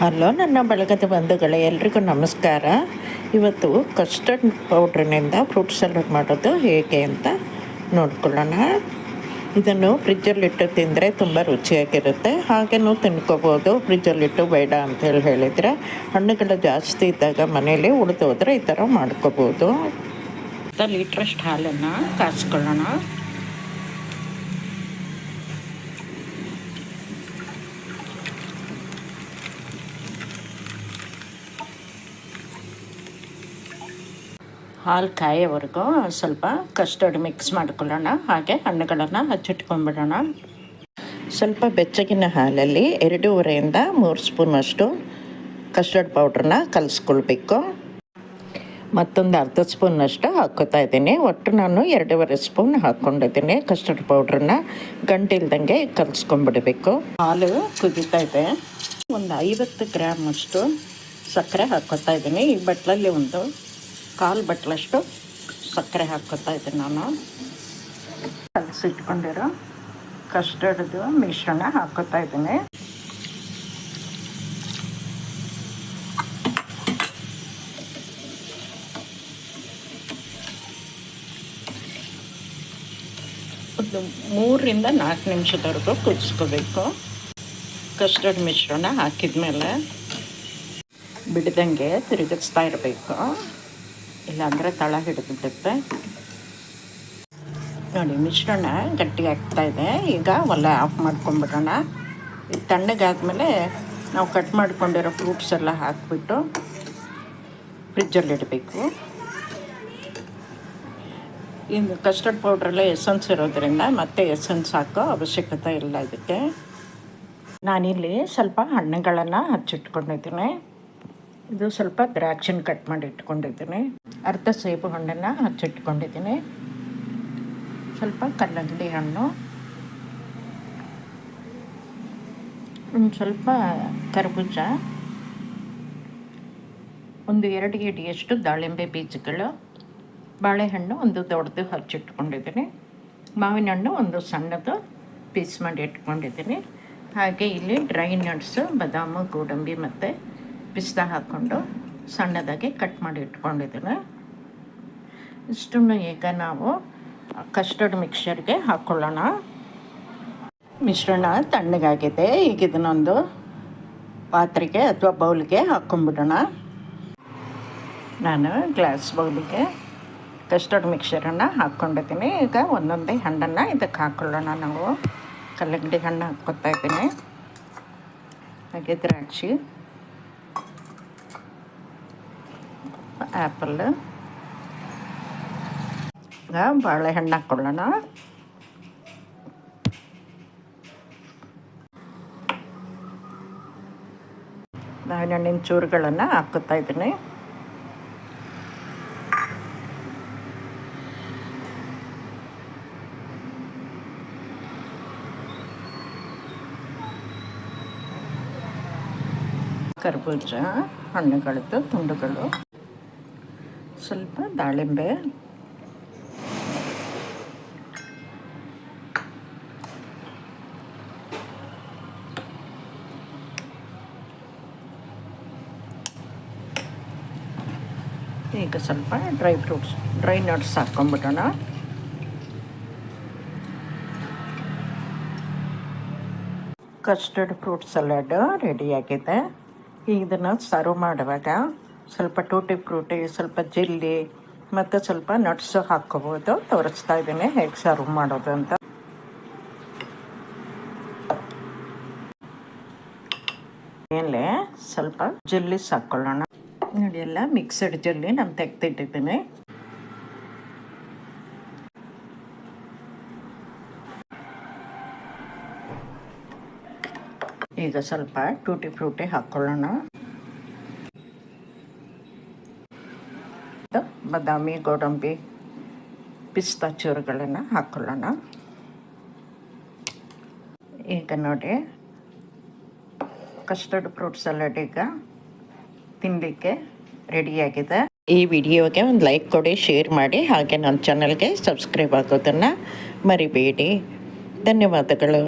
Hello ನನ್ನ ಬಳಗದ ಬಂಧುಗಳೇ, ಎಲ್ರಿಗೂ ನಮಸ್ಕಾರ. ಇವತ್ತು ಕಸ್ಟರ್ಡ್ ಪೌಡ್ರಿನಿಂದ ಫ್ರೂಟ್ ಸಲಾಡ್ ಮಾಡೋದು ಹೇಗೆ ಅಂತ ನೋಡ್ಕೊಳ್ಳೋಣ. ಇದನ್ನು ಫ್ರಿಜ್ಜಲ್ಲಿಟ್ಟು ತಿಂದರೆ ತುಂಬ ರುಚಿಯಾಗಿರುತ್ತೆ. ಹಾಗೆಯೂ ತಿನ್ಕೋಬೋದು ಫ್ರಿಜ್ಜಲ್ಲಿಟ್ಟು ಬೇಡ ಅಂತೇಳಿ ಹೇಳಿದರೆ. ಹಣ್ಣುಗಳು ಜಾಸ್ತಿ ಇದ್ದಾಗ ಮನೇಲಿ ಉಳಿದೋದ್ರೆ ಈ ಥರ ಮಾಡ್ಕೋಬೋದು. ಲೀಟ್ರಷ್ಟು ಹಾಲನ್ನು ಕಾಯಿಸ್ಕೊಳ್ಳೋಣ ಹಾಲು ಕಾಯೋವರೆಗೂ ಸ್ವಲ್ಪ ಕಸ್ಟರ್ಡ್ ಮಿಕ್ಸ್ ಮಾಡ್ಕೊಳ್ಳೋಣ. ಹಾಗೆ ಹಣ್ಣುಗಳನ್ನು ಹಚ್ಚಿಟ್ಕೊಂಡ್ಬಿಡೋಣ. ಸ್ವಲ್ಪ ಬೆಚ್ಚಗಿನ ಹಾಲಲ್ಲಿ ಎರಡೂವರೆಯಿಂದ ಮೂರು ಸ್ಪೂನಷ್ಟು ಕಸ್ಟರ್ಡ್ ಪೌಡ್ರನ್ನ ಕಲಿಸ್ಕೊಳ್ಬೇಕು. ಮತ್ತೊಂದು ಅರ್ಧ ಸ್ಪೂನಷ್ಟು ಹಾಕೋತಾ ಇದ್ದೀನಿ. ಒಟ್ಟು ನಾನು ಎರಡೂವರೆ ಸ್ಪೂನ್ ಹಾಕ್ಕೊಂಡಿದ್ದೀನಿ ಕಸ್ಟರ್ಡ್ ಪೌಡ್ರನ್ನ. ಗಂಟಿಲ್ದಂಗೆ ಕಲಿಸ್ಕೊಂಡ್ಬಿಡಬೇಕು. ಹಾಲು ಕುದೀತಾ ಇದೆ. ಒಂದು ಐವತ್ತು ಗ್ರಾಮ್ ಅಷ್ಟು ಸಕ್ಕರೆ ಹಾಕೋತಾ ಇದ್ದೀನಿ. ಈ ಬಟ್ಲಲ್ಲಿ ಒಂದು ಕಾಲು ಬಟ್ಲಷ್ಟು ಸಕ್ಕರೆ ಹಾಕ್ಕೊತಾ ಇದ್ದೀನಿ ನಾನು. ಕಲಸಿಟ್ಕೊಂಡಿರೋ ಕಸ್ಟರ್ಡ್ದು ಮಿಶ್ರಣ ಹಾಕೋತಾ ಇದ್ದೀನಿ. ಒಂದು ಮೂರರಿಂದ ನಾಲ್ಕು ನಿಮಿಷದವರೆಗೂ ಕುದಿಸ್ಕೋಬೇಕು. ಕಸ್ಟರ್ಡ್ ಮಿಶ್ರಣ ಹಾಕಿದ್ಮೇಲೆ ಬಿಡ್ದಂಗೆ ತಿರುಗಿಸ್ತಾ ಇರಬೇಕು. ಇಲ್ಲಾಂದರೆ ತಳ ಹಿಡಿದ್ಬಿಡುತ್ತೆ. ನೋಡಿ, ಮಿಶ್ರಣ ಗಟ್ಟಿ ಆಗ್ತಾ ಇದೆ. ಈಗ ಒಲೆ ಆಫ್ ಮಾಡ್ಕೊಂಬಿಡೋಣ ಇದು ತಣ್ಣಗಾದ್ಮೇಲೆ ನಾವು ಕಟ್ ಮಾಡ್ಕೊಂಡಿರೋ ಫ್ರೂಟ್ಸ್ ಎಲ್ಲ ಹಾಕಿಬಿಟ್ಟು ಫ್ರಿಜ್ಜಲ್ಲಿ ಇಡಬೇಕು. ಇನ್ನು ಕಸ್ಟರ್ಡ್ ಪೌಡ್ರೆಲ್ಲ ಎಸೆನ್ಸ್ ಇರೋದ್ರಿಂದ ಮತ್ತೆ ಎಸೆನ್ಸ್ ಹಾಕೋ ಅವಶ್ಯಕತೆ ಇಲ್ಲ ಇದಕ್ಕೆ. ನಾನಿಲ್ಲಿ ಸ್ವಲ್ಪ ಹಣ್ಣುಗಳನ್ನು ಹಚ್ಚಿಟ್ಕೊಂಡಿದ್ದೀನಿ. ಇದು ಸ್ವಲ್ಪ ದ್ರಾಕ್ಷಿನ ಕಟ್ ಮಾಡಿ ಇಟ್ಕೊಂಡಿದ್ದೀನಿ. ಅರ್ಧ ಸೇಬು ಹಣ್ಣನ್ನು ಹಚ್ಚಿಟ್ಕೊಂಡಿದ್ದೀನಿ. ಸ್ವಲ್ಪ ಕಲ್ಲಂಗಡಿ ಹಣ್ಣು. ಒಂದು ಸ್ವಲ್ಪ ಕರ್ಬೂಜ. ಒಂದು ಎರಡು ಗಿಡಿಯಷ್ಟು ದಾಳಿಂಬೆ ಬೀಜಗಳು. ಬಾಳೆಹಣ್ಣು ಒಂದು ದೊಡ್ಡದು ಹಚ್ಚಿಟ್ಕೊಂಡಿದ್ದೀನಿ. ಮಾವಿನ ಹಣ್ಣು ಒಂದು ಸಣ್ಣದು ಪೀಸ್ ಮಾಡಿ ಇಟ್ಕೊಂಡಿದ್ದೀನಿ. ಹಾಗೆ ಇಲ್ಲಿ ಡ್ರೈ ನಟ್ಸು, ಬಾದಾಮು, ಗೋಡಂಬಿ ಮತ್ತು ಪಿಸ್ತಾ ಹಾಕ್ಕೊಂಡು ಸಣ್ಣದಾಗಿ ಕಟ್ ಮಾಡಿ ಇಟ್ಕೊಂಡಿದ್ದೀನಿ ಇಷ್ಟನ್ನು ಈಗ ನಾವು ಕಸ್ಟರ್ಡ್ ಮಿಕ್ಸರ್ಗೆ ಹಾಕ್ಕೊಳ್ಳೋಣ ಮಿಶ್ರಣ ತಣ್ಣಗಾಗಿದೆ. ಈಗ ಇದನ್ನೊಂದು ಪಾತ್ರೆಗೆ ಅಥವಾ ಬೌಲ್ಗೆ ಹಾಕ್ಕೊಂಬಿಡೋಣ ನಾನು ಗ್ಲಾಸ್ ಬೌಲಿಗೆ ಕಸ್ಟರ್ಡ್ ಮಿಕ್ಸರನ್ನು ಹಾಕ್ಕೊಂಡಿದ್ದೀನಿ ಈಗ ಒಂದೊಂದೇ ಹಣ್ಣನ್ನು ಇದಕ್ಕೆ ಹಾಕ್ಕೊಳ್ಳೋಣ ನಾವು. ಕಲ್ಲಂಗಡಿ ಹಣ್ಣು ಹಾಕ್ಕೊತಾ ಇದ್ದೀನಿ. ಹಾಗೆ ದ್ರಾಕ್ಷಿ. ಆ್ಯಪಲ್ ಈಗ ಬಾಳೆಹಣ್ಣು ಹಾಕ್ಕೊಳ್ಳೋಣ ಮಾವಿನ ಹಣ್ಣಿನ ಚೂರುಗಳನ್ನು ಹಾಕ್ಕೊತಾ ಇದ್ದೀನಿ ಕರ್ಬೂಜ ಹಣ್ಣುಗಳದ್ದು ತುಂಡುಗಳು ಸ್ವಲ್ಪ ದಾಳಿಂಬೆ. ಈಗ ಸ್ವಲ್ಪ ಡ್ರೈ ಫ್ರೂಟ್ಸ್ ಡ್ರೈ ನಟ್ಸ್ ಹಾಕ್ಕೊಂಬಿಡೋಣ ಕಸ್ಟರ್ಡ್ ಫ್ರೂಟ್ ಸಲಾಡ್ ರೆಡಿಯಾಗಿದೆ ಇದನ್ನು ಸರ್ವ್ ಮಾಡುವಾಗ ಸ್ವಲ್ಪ ಟೂಟಿ ಫ್ರೂಟಿ, ಸ್ವಲ್ಪ ಜಿಲ್ಲಿ ಮತ್ತು ಸ್ವಲ್ಪ ನಟ್ಸ್ ಹಾಕ್ಕೋಬೋದು ತೋರಿಸ್ತಾ ಇದ್ದೀನಿ, ಹೇಗೆ ಸರ್ವ್ ಮಾಡೋದು ಅಂತ. ಮೇಲೆ ಸ್ವಲ್ಪ ಜೆಲ್ಲಿಸ್ ಹಾಕ್ಕೊಳ್ಳೋಣ ನೋಡಿ ಎಲ್ಲ ಮಿಕ್ಸಡ್ ಜೆಲ್ಲಿ ನಾನು ತೆಗ್ದಿಟ್ಟಿದ್ದೀನಿ. ಈಗ ಸ್ವಲ್ಪ ಟೂಟಿ ಫ್ರೂಟಿ ಹಾಕ್ಕೊಳ್ಳೋಣ ಬಾದಾಮಿ, ಗೋಡಂಬಿ ಪಿಸ್ತಾ ಚೂರುಗಳನ್ನು ಹಾಕೊಳ್ಳೋಣ. ಈಗ ನೋಡಿ ಕಸ್ಟರ್ಡ್ ಫ್ರೂಟ್ ಸಲಾಡ್ ಈಗ ತಿನ್ನಲಿಕ್ಕೆ ರೆಡಿಯಾಗಿದೆ ಈ ವಿಡಿಯೋಗೆ ಒಂದು ಲೈಕ್ ಕೊಡಿ ಶೇರ್ ಮಾಡಿ, ಹಾಗೆ ನನ್ನ ಚಾನಲ್ಗೆ ಸಬ್ಸ್ಕ್ರೈಬ್ ಆಗೋದನ್ನು ಮರಿಬೇಡಿ. ಧನ್ಯವಾದಗಳು.